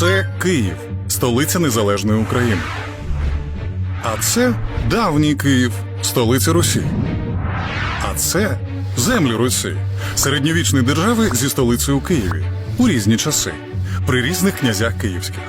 Це Київ, столиця незалежної України. А це давній Київ, столиця Русі. А це землі Русі, середньовічні держави зі столицею у Києві у різні часи, при різних князях київських.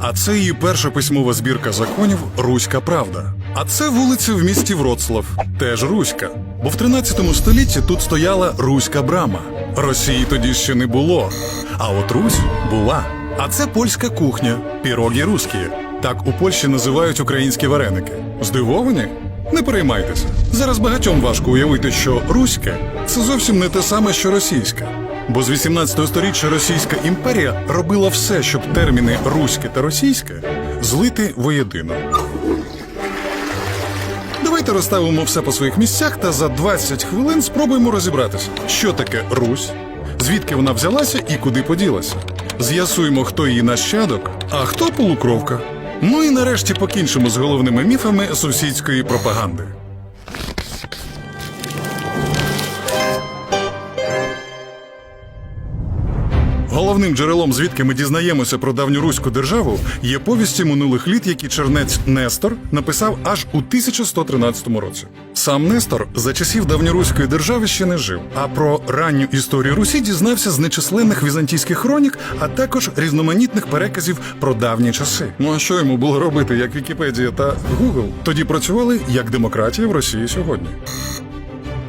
А це її перша письмова збірка законів Руська Правда. А це вулиця в місті Вроцлав, теж Руська. Бо в 13 столітті тут стояла Руська брама. Росії тоді ще не було. А от Русь була. А це польська кухня, пірогі руські. Так у Польщі називають українські вареники. Здивовані? Не переймайтеся. Зараз багатьом важко уявити, що руське це зовсім не те саме, що російське. Бо з 18 століття Російська імперія робила все, щоб терміни руське та російське злити воєдино. Давайте розставимо все по своїх місцях та за 20 хвилин спробуємо розібратися, що таке Русь, звідки вона взялася і куди поділася. З'ясуємо, хто її нащадок, а хто полукровка. Ну і нарешті покінчимо з головними міфами сусідської пропаганди. Головним джерелом, звідки ми дізнаємося про давню руську державу, є повісті минулих літ, які чернець Нестор написав аж у 1113 році. Сам Нестор за часів давньоруської держави ще не жив, а про ранню історію Русі дізнався з нечисленних візантійських хронік, а також різноманітних переказів про давні часи. Ну а що йому було робити, як Вікіпедія та Google? Тоді працювали як демократія в Росії сьогодні.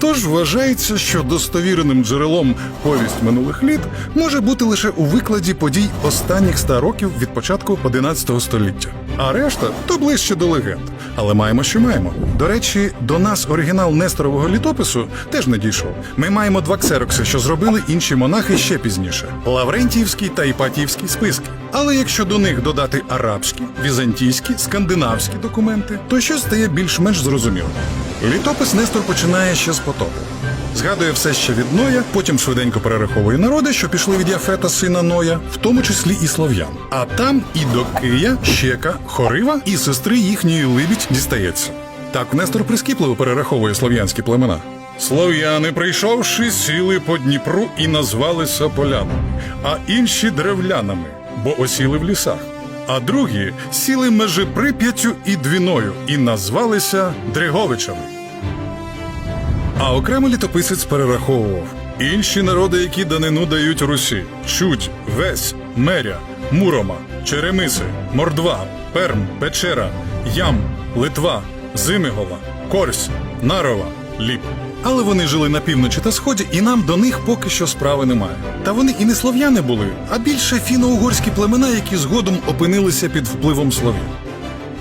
Тож вважається, що достовіреним джерелом повість минулих літ може бути лише у викладі подій останніх ста років від початку 11 століття. А решта то ближче до легенд. Але маємо, що маємо. До речі, до нас оригінал Несторового літопису теж не дійшов. Ми маємо два ксерокси, що зробили інші монахи ще пізніше: Лаврентіївський та Іпатіївський списки. Але якщо до них додати арабські, візантійські, скандинавські документи, то щось стає більш-менш зрозуміло. Літопис Нестор починає ще з потопу. Згадує все ще від Ноя, потім швиденько перераховує народи, що пішли від Яфета, сина Ноя, в тому числі і слов'ян. А там і до Кия, Щека, Хорива і сестри їхньої Либідь дістається. Так Нестор прискіпливо перераховує слов'янські племена. Слов'яни, прийшовши, сіли по Дніпру і назвалися полянами, а інші древлянами, бо осіли в лісах. А другі сіли межи Прип'яттю і Двіною і назвалися Дриговичами. А окремо літописець перераховував інші народи, які данину дають Русі: Чуть, Весь, Меря, Мурома, Черемиси, Мордва, Перм, Печера, Ям, Литва, Зимигола, Корсь, Нарова, Ліп. Але вони жили на півночі та сході, і нам до них поки що справи немає. Та вони і не слов'яни були, а більше фіно-угорські племена, які згодом опинилися під впливом слов'ян.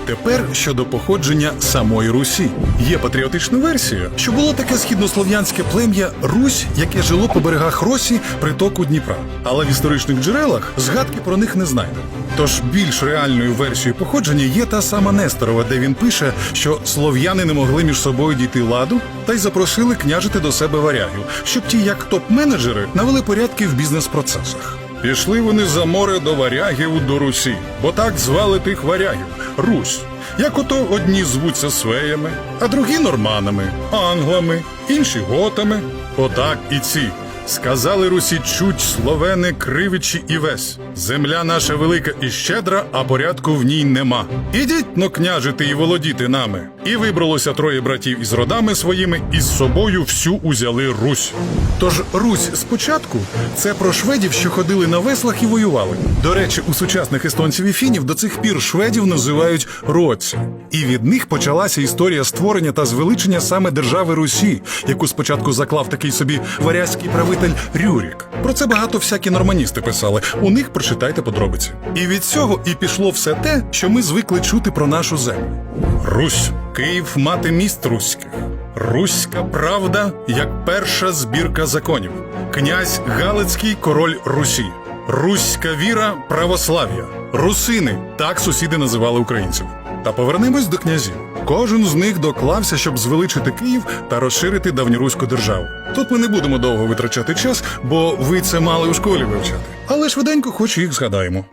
Тепер щодо походження самої Русі. Є патріотична версія, що було таке східнослов'янське плем'я Русь, яке жило по берегах Росі притоку Дніпра. Але в історичних джерелах згадки про них не знайдено. Тож більш реальною версією походження є та сама Несторова, де він пише, що слов'яни не могли між собою дійти ладу та й запросили княжити до себе варягів, щоб ті, як топ-менеджери, навели порядки в бізнес-процесах. Пішли вони за море до варягів до Русі, бо так звали тих варягів Русь. Як ото одні звуться свеями, а другі норманами, англами, інші готами. Отак і ці. Сказали Русі чуть словени, кривичі і весь. Земля наша велика і щедра, а порядку в ній нема. Ідіть но княжити і володіти нами. І вибралося троє братів із родами своїми, і з собою всю узяли Русь. Тож Русь спочатку це про шведів, що ходили на веслах і воювали. До речі, у сучасних естонців і фінів до цих пір шведів називають році. І від них почалася історія створення та звеличення саме держави Русі, яку спочатку заклав такий собі варязький правитель Рюрік. Про це багато всякі норманісти писали. У них прочитайте подробиці. І від цього і пішло все те, що ми звикли чути про нашу землю. Русь, Київ, мати міст руських. Руська правда як перша збірка законів. Князь Галицький король Русі. Руська віра православ'я. Русини так сусіди називали українців. Та повернемось до князів. Кожен з них доклався, щоб звеличити Київ та розширити давньоруську державу. Тут ми не будемо довго витрачати час, бо ви це мали у школі вивчати. Але швиденько хоч їх згадаємо.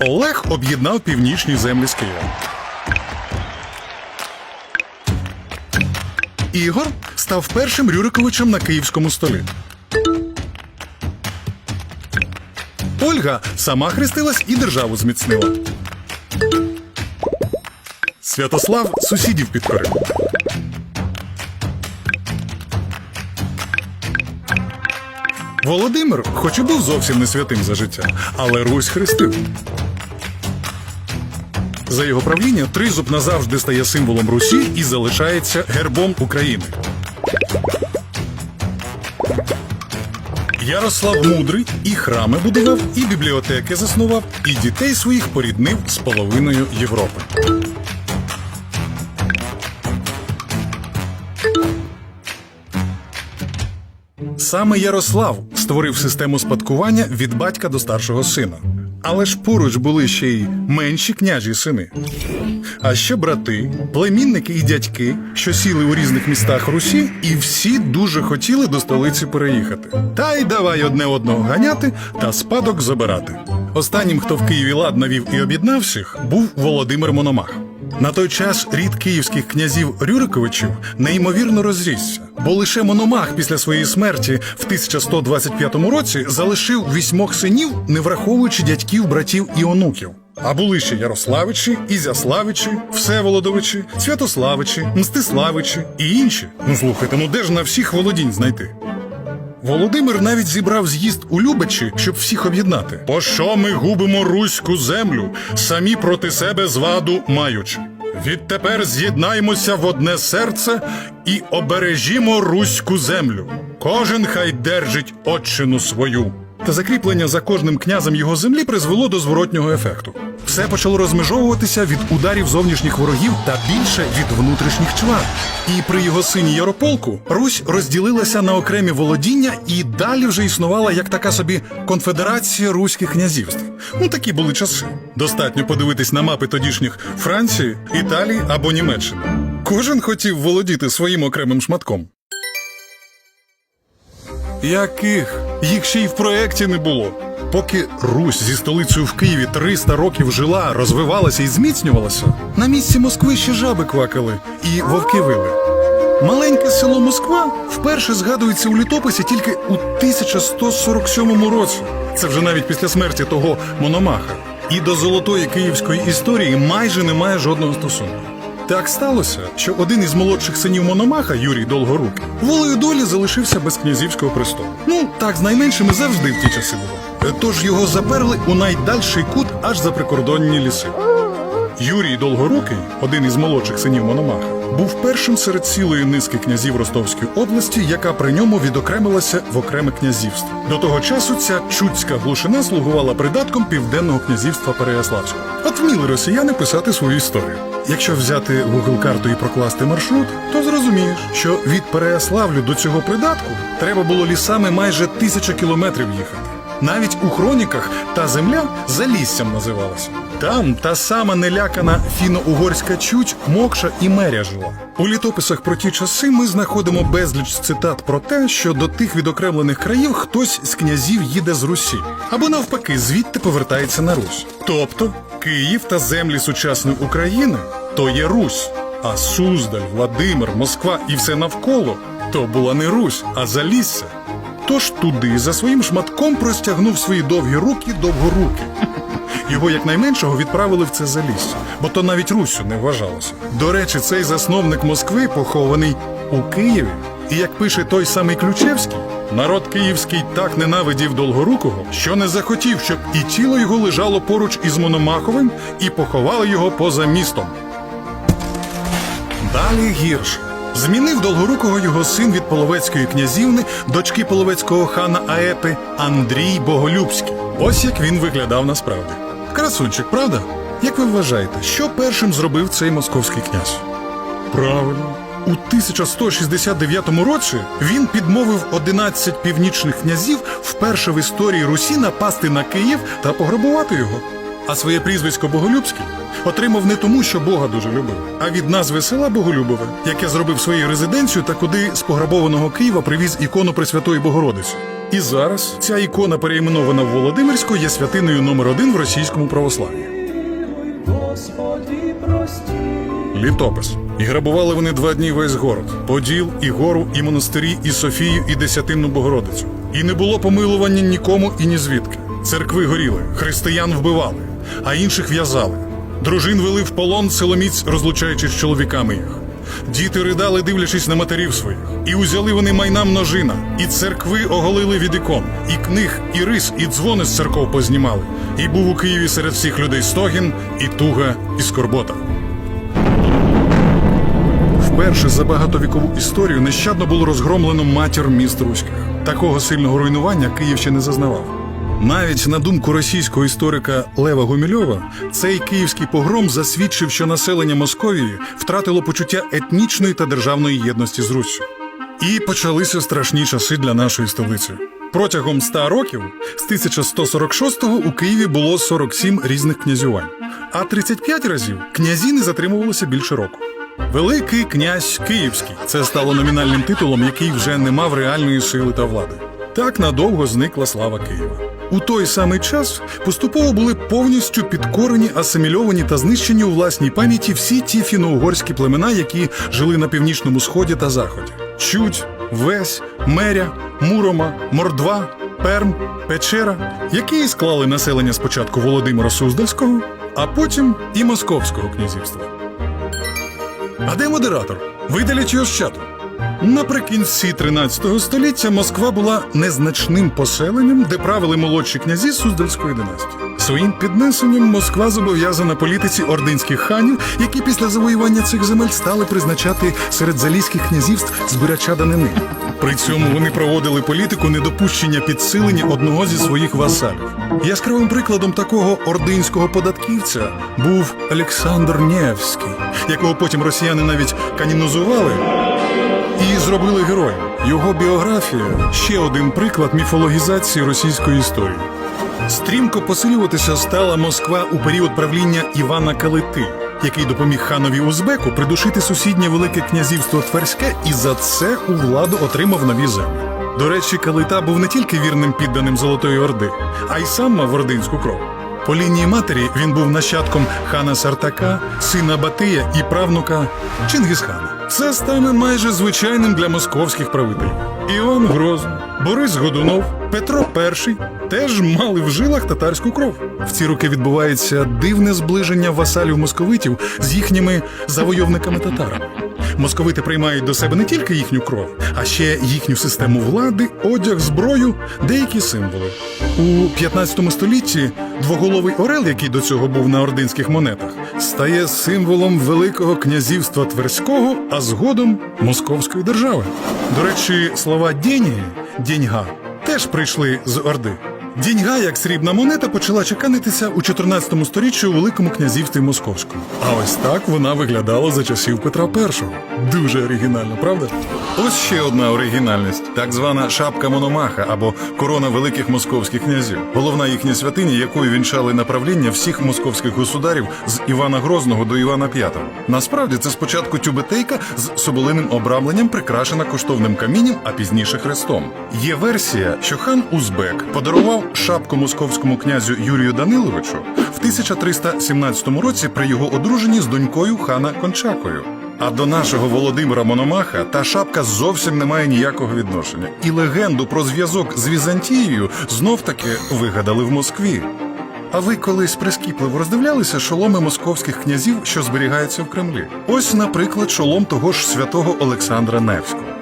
Олег об'єднав північні землі з Києва. Ігор став першим Рюриковичем на київському столі. Ольга сама хрестилась і державу зміцнила. Святослав сусідів підкорив. Володимир, хоч і був зовсім не святим за життя, але Русь хрестив. За його правління тризуб назавжди стає символом Русі і залишається гербом України. Ярослав Мудрий і храми будував, і бібліотеки заснував, і дітей своїх поріднив з половиною Європи. Саме Ярослав створив систему спадкування від батька до старшого сина. Але ж поруч були ще й менші княжі сини. А ще брати, племінники і дядьки, що сіли у різних містах Русі, і всі дуже хотіли до столиці переїхати. Та й давай одне одного ганяти та спадок забирати. Останнім, хто в Києві лад навів і об'єднав всіх, був Володимир Мономах. На той час рід київських князів Рюриковичів неймовірно розрісся, бо лише Мономах після своєї смерті в 1125 році залишив вісьмох синів, не враховуючи дядьків, братів і онуків. А були ще Ярославичі, Ізяславичі, Всеволодовичі, Святославичі, Мстиславичі і інші. Ну слухайте, ну де ж на всіх володінь знайти? Володимир навіть зібрав з'їзд у Любичі, щоб всіх об'єднати. Пощо ми губимо руську землю, самі проти себе зваду маючи? Відтепер з'єднаймося в одне серце і обережімо руську землю. Кожен хай держить отчину свою. Та закріплення за кожним князем його землі призвело до зворотнього ефекту. Все почало розмежовуватися від ударів зовнішніх ворогів та більше від внутрішніх чвар. І при його сині Ярополку Русь розділилася на окремі володіння і далі вже існувала як така собі конфедерація руських князівств. Ну такі були часи. Достатньо подивитись на мапи тодішніх Франції, Італії або Німеччини. Кожен хотів володіти своїм окремим шматком. Яких? Їх ще й в проєкті не було. Поки Русь зі столицею в Києві 300 років жила, розвивалася і зміцнювалася, на місці Москви ще жаби квакали і вовки вили. Маленьке село Москва вперше згадується у літописі тільки у 1147 році. Це вже навіть після смерті того Мономаха. І до золотої київської історії майже немає жодного стосунку. Так сталося, що один із молодших синів Мономаха, Юрій Долгорукий, волею долі залишився без князівського престолу. Ну, так з найменшими завжди в ті часи було. Тож його заперли у найдальший кут аж за прикордонні ліси. Юрій Долгорукий, один із молодших синів Мономаха, був першим серед цілої низки князів Ростовської області, яка при ньому відокремилася в окреме князівство. До того часу ця чудська глушина слугувала придатком південного князівства Переяславського. От вміли росіяни писати свою історію. Якщо взяти Google карту і прокласти маршрут, то зрозумієш, що від Переяславлю до цього придатку треба було лісами майже тисяча кілометрів їхати. Навіть у хроніках та земля заліссям називалася. Там та сама нелякана фіно-угорська чуть, мокша і меря жила. У літописах про ті часи ми знаходимо безліч цитат про те, що до тих відокремлених країв хтось з князів їде з Русі, або навпаки, звідти повертається на Русь. Тобто Київ та землі сучасної України то є Русь, а Суздаль, Владимир, Москва і все навколо то була не Русь, а Залісся. Тож туди за своїм шматком простягнув свої довгі руки довгоруки. Його якнайменшого відправили в це залісся, бо то навіть Руссю не вважалося. До речі, цей засновник Москви похований у Києві. І як пише той самий Ключевський, народ київський так ненавидів Долгорукого, що не захотів, щоб і тіло його лежало поруч із Мономаховим, і поховали його поза містом. Далі гірше. Змінив Долгорукого його син від половецької князівни, дочки половецького хана Аепи Андрій Боголюбський. Ось як він виглядав насправді. Красунчик, правда? Як ви вважаєте, що першим зробив цей московський князь? Правильно. У 1169 році він підмовив 11 північних князів вперше в історії Русі напасти на Київ та пограбувати його. А своє прізвисько Боголюбський отримав не тому, що Бога дуже любив, а від назви села Боголюбове, яке зробив своєю резиденцією та куди з пограбованого Києва привіз ікону Пресвятої Богородиці. І зараз ця ікона, перейменована в Володимирську, є святиною номер один в російському православ'ї. Літопис. І грабували вони два дні весь город: Поділ, і гору, і монастирі, і Софію, і Десятинну Богородицю. І не було помилування нікому і ні звідки. Церкви горіли, християн вбивали, а інших в'язали. Дружин вели в полон силоміць, розлучаючись з чоловіками їх. Діти ридали, дивлячись на матерів своїх, і узяли вони майна множина, і церкви оголили від ікон, і книг, і рис, і дзвони з церков познімали. І був у Києві серед всіх людей стогін, і туга, і скорбота. Вперше за багатовікову історію нещадно було розгромлено матір міст руських. Такого сильного руйнування Київ ще не зазнавав. Навіть на думку російського історика Лева Гумільова, цей київський погром засвідчив, що населення Московії втратило почуття етнічної та державної єдності з Руссю. І почалися страшні часи для нашої столиці. Протягом 100 років з 1146-го у Києві було 47 різних князювань, а 35 разів князі не затримувалися більше року. Великий князь Київський це стало номінальним титулом, який вже не мав реальної сили та влади. Так надовго зникла слава Києва. У той самий час поступово були повністю підкорені, асимільовані та знищені у власній пам'яті всі ті фіно-угорські племена, які жили на північному сході та заході: Чуть, Весь, Меря, Мурома, Мордва, Перм, Печера, які склали населення спочатку Володимира Суздальського, а потім і Московського князівства. А де модератор? Видалять його з чату. Наприкінці 13 століття Москва була незначним поселенням, де правили молодші князі Суздальської династії. Своїм піднесенням Москва зобов'язана політиці ординських ханів, які після завоювання цих земель стали призначати серед залізьких князівств збирача данини. При цьому вони проводили політику недопущення підсилення одного зі своїх васалів. Яскравим прикладом такого ординського податківця був Олександр Невський, якого потім росіяни навіть канінозували і зробили героєм. Його біографія ще один приклад міфологізації російської історії. Стрімко посилюватися стала Москва у період правління Івана Калити, який допоміг ханові Узбеку придушити сусіднє велике князівство Тверське і за це у владу отримав нові землі. До речі, Калита був не тільки вірним підданим Золотої Орди, а й сам мав ординську кров. По лінії матері він був нащадком хана Сартака, сина Батия і правнука Чингісхана. Це стане майже звичайним для московських правителів. Іван Грозн, Борис Годунов, Петро І теж мали в жилах татарську кров. В ці роки відбувається дивне зближення васалів московитів з їхніми завойовниками татарами. Московити приймають до себе не тільки їхню кров, а ще їхню систему влади, одяг, зброю, деякі символи. У 15 столітті двоголовий орел, який до цього був на ординських монетах, стає символом Великого князівства Тверського, а згодом Московської держави. До речі, слова «деньги» – «деньга» теж прийшли з Орди. Діньга, як срібна монета, почала чеканитися у 14 сторіччі у Великому князівстві Московському. А ось так вона виглядала за часів Петра І. Дуже оригінально, правда? Ось ще одна оригінальність: так звана шапка Мономаха або корона великих московських князів. Головна їхня святиня, якою вінчали направління всіх московських государів з Івана Грозного до Івана V. Насправді це спочатку тюбетейка з соболиним обрамленням, прикрашена коштовним камінням, а пізніше хрестом. Є версія, що хан Узбек подарував шапку московському князю Юрію Даниловичу в 1317 році при його одруженні з донькою хана Кончакою. А до нашого Володимира Мономаха та шапка зовсім не має ніякого відношення. І легенду про зв'язок з Візантією знов таки вигадали в Москві. А ви колись прискіпливо роздивлялися шоломи московських князів, що зберігаються в Кремлі? Ось, наприклад, шолом того ж святого Олександра Невського.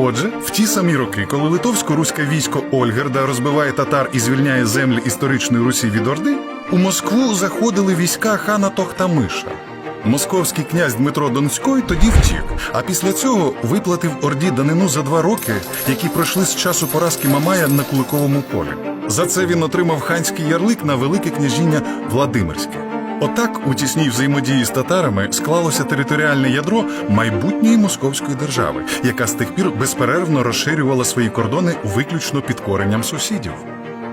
Отже, в ті самі роки, коли литовсько-руське військо Ольгерда розбиває татар і звільняє землі історичної Русі від Орди, у Москву заходили війська хана Тохтамиша. Московський князь Дмитро Донський тоді втік, а після цього виплатив Орді данину за два роки, які пройшли з часу поразки Мамая на Куликовому полі. За це він отримав ханський ярлик на велике княжіння Владимирське. Отак, у тісній взаємодії з татарами склалося територіальне ядро майбутньої московської держави, яка з тих пір безперервно розширювала свої кордони виключно під коренням сусідів.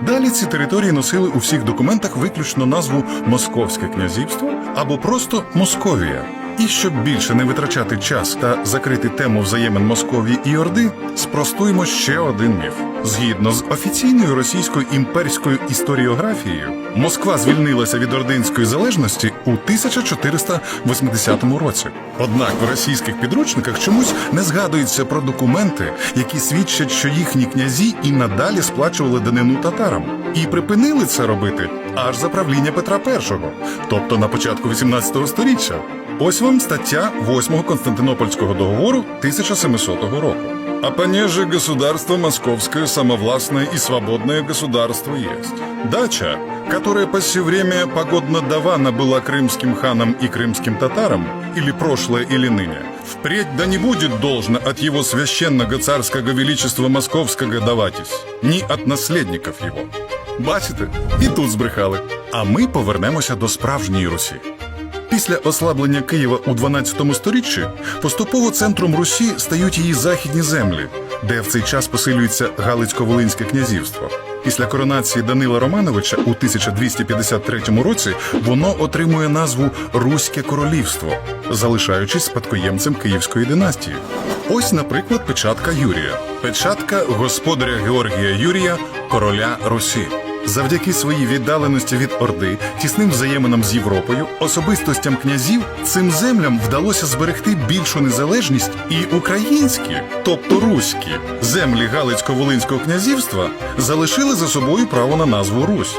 Далі ці території носили у всіх документах виключно назву Московське князівство або просто Московія. І щоб більше не витрачати час та закрити тему взаємин Московії і Орди, спростуємо ще один міф. Згідно з офіційною російською імперською історіографією, Москва звільнилася від ординської залежності у 1480 році. Однак в російських підручниках чомусь не згадується про документи, які свідчать, що їхні князі і надалі сплачували данину татарам, і припинили це робити аж за правління Петра І, тобто на початку 18 століття. Ось вам стаття 8 Константинопольського договору 1700 року. А понеже государство московское самовластное и свободное государство есть. Дача, которая по сё время погодно давана была крымским ханам и крымским татарам, или прошлое, или ныне, впредь да не будет должно от его священного царского величества московского даватись, ни от наследников его. Бачите, і тут збрехали. А ми повернемося до справжньої Русі. Після ослаблення Києва у 12 сторіччі поступово центром Русі стають її західні землі, де в цей час посилюється Галицько-Волинське князівство. Після коронації Данила Романовича у 1253 році воно отримує назву Руське королівство, залишаючись спадкоємцем Київської династії. Ось, наприклад, печатка Юрія, печатка господаря Георгія Юрія, короля Русі. Завдяки своїй віддаленості від Орди, тісним взаєминам з Європою, особистостям князів цим землям вдалося зберегти більшу незалежність і українські, тобто руські, землі Галицько-Волинського князівства залишили за собою право на назву Русь.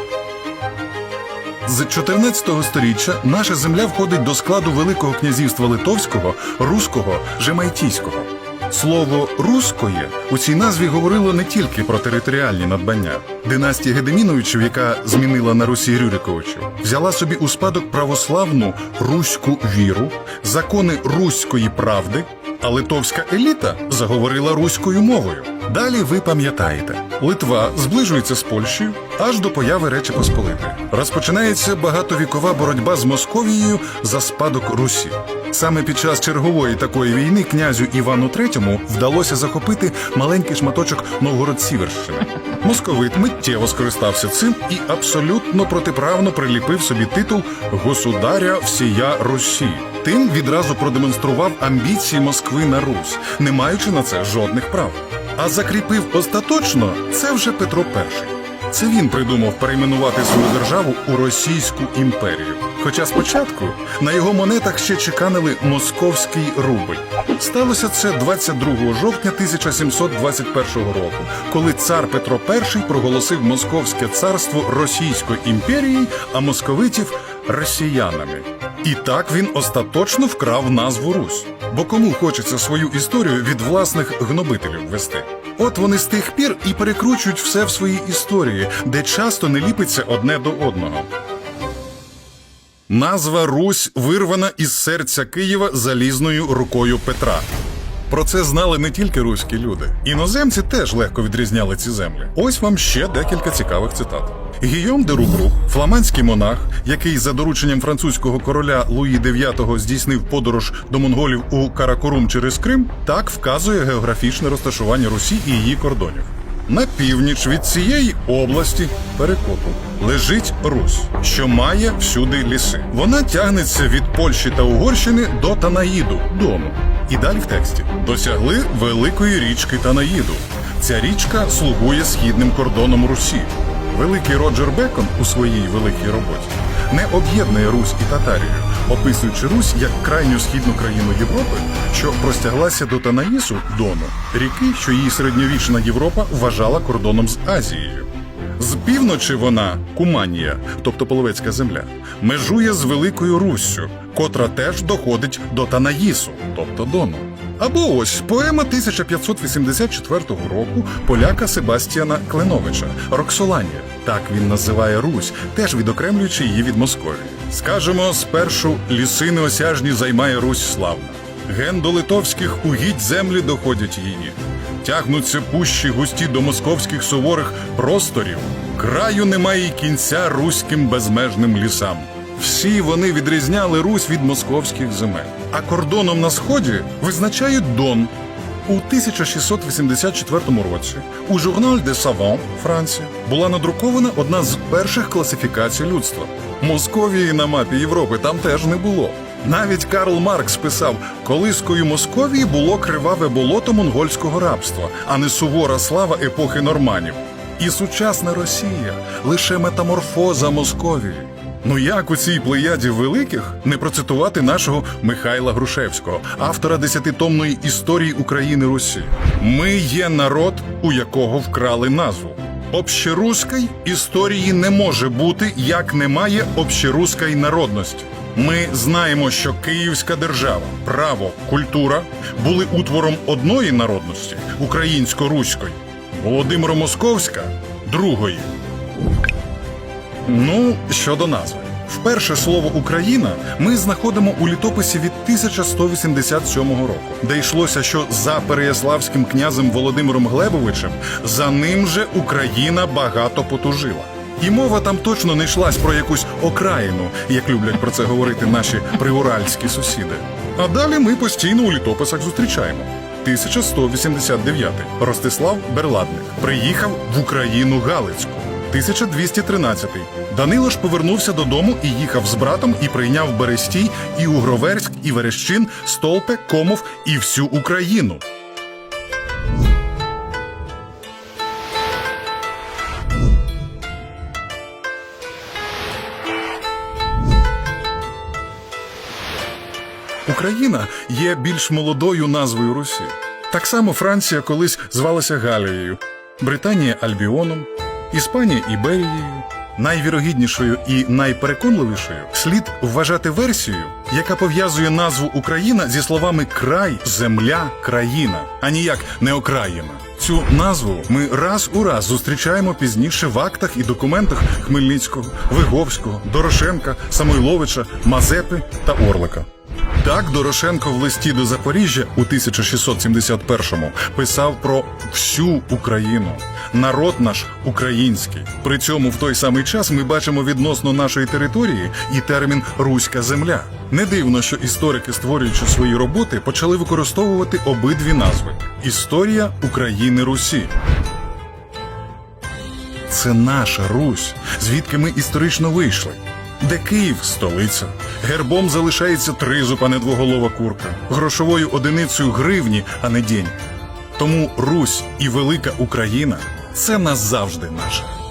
З 14 століття наша земля входить до складу Великого князівства Литовського, Руського, Жемайтійського. Слово «рускоє» у цій назві говорило не тільки про територіальні надбання. Династія Гедеміновичів, яка змінила на Русі Рюриковичів, взяла собі у спадок православну руську віру, закони руської правди, а литовська еліта заговорила руською мовою. Далі ви пам'ятаєте, Литва зближується з Польщею аж до появи Речі Посполитої. Розпочинається багатовікова боротьба з Московією за спадок Русі. Саме під час чергової такої війни князю Івану III вдалося захопити маленький шматочок Новгород-Сіверщини. Московит миттєво скористався цим і абсолютно протиправно приліпив собі титул государя всія Русі. Тим відразу продемонстрував амбіції Москви на Русь, не маючи на це жодних прав. А закріпив остаточно це вже Петро І. Це він придумав перейменувати свою державу у Російську імперію. Хоча спочатку на його монетах ще чеканили московський рубль. Сталося це 22 жовтня 1721 року, коли цар Петро І проголосив Московське царство Російською імперією, а московитів росіянами. І так він остаточно вкрав назву Русь. Бо кому хочеться свою історію від власних гнобителів вести? От вони з тих пір і перекручують все в своїй історії, де часто не ліпиться одне до одного. Назва Русь вирвана із серця Києва залізною рукою Петра. Про це знали не тільки руські люди. Іноземці теж легко відрізняли ці землі. Ось вам ще декілька цікавих цитат. Гійом де Рубрук, фламандський монах, який за дорученням французького короля Луї IX здійснив подорож до монголів у Каракорум через Крим, так вказує географічне розташування Русі і її кордонів. На північ від цієї області перекопу лежить Русь, що має всюди ліси. Вона тягнеться від Польщі та Угорщини до Танаїду, Дону. І далі в тексті досягли великої річки Танаїду. Ця річка слугує східним кордоном Русі. Великий Роджер Бекон у своїй великій роботі не об'єднує Русь і Татарію, описуючи Русь як крайню східну країну Європи, що простяглася до Танаїсу Дону, ріки, що її середньовічна Європа вважала кордоном з Азією. З півночі вона Куманія, тобто половецька земля, межує з Великою Руссю, котра теж доходить до Танаїсу, тобто Дону. Або ось поема 1584 року поляка Себастьяна Кленовича Роксоланія. Так він називає Русь, теж відокремлюючи її від Московії. Скажемо, спершу ліси неосяжні займає Русь славна. Ген до литовських угідь землі доходять її. Тягнуться пущі густі до московських суворих просторів. Краю немає й кінця руським безмежним лісам. Всі вони відрізняли Русь від московських земель. А кордоном на сході визначають Дон. У 1684 році у журнал де Савон, Франція, була надрукована одна з перших класифікацій людства. Московії на мапі Європи там теж не було. Навіть Карл Маркс писав, колискою Московії було криваве болото монгольського рабства, а не сувора слава епохи норманів. І сучасна Росія лише метаморфоза Московії. Ну як у цій плеяді великих не процитувати нашого Михайла Грушевського, автора десятитомної історії України Русі? Ми є народ, у якого вкрали назву. Общеруської історії не може бути, як немає общеруської народності. Ми знаємо, що Київська держава, право, культура були утвором одної народності українсько-руської, Володимиро Московська другої. Ну, щодо назви. Вперше слово Україна ми знаходимо у літописі від 1187 року, де йшлося, що за переяславським князем Володимиром Глебовичем за ним же Україна багато потужила. І мова там точно не йшлась про якусь окраїну, як люблять про це говорити наші приуральські сусіди. А далі ми постійно у літописах зустрічаємо. 1189 Ростислав Берладник приїхав в Україну Галицьку. 1213 Данило ж повернувся додому і їхав з братом і прийняв Берестій, і Угроверськ, і Верещин, Столпе, Комов і всю Україну. Україна є більш молодою назвою Русі. Так само Франція колись звалася Галією, Британія Альбіоном, Іспанія Іберією. Найвірогіднішою і найпереконливішою слід вважати версію, яка пов'язує назву Україна зі словами край, земля, країна, а ніяк не окраїна. Цю назву ми раз у раз зустрічаємо пізніше в актах і документах Хмельницького, Виговського, Дорошенка, Самойловича, Мазепи та Орлика. Так Дорошенко в листі до Запоріжжя у 1671-му писав про всю Україну. Народ наш український. При цьому в той самий час ми бачимо відносно нашої території і термін Руська земля. Не дивно, що історики, створюючи свої роботи, почали використовувати обидві назви: Історія України Русі. Це наша Русь, звідки ми історично вийшли. Де Київ столиця. Гербом залишається тризуб, а не двоголова курка. Грошовою одиницею гривні, а не день. Тому Русь і велика Україна це назавжди наша.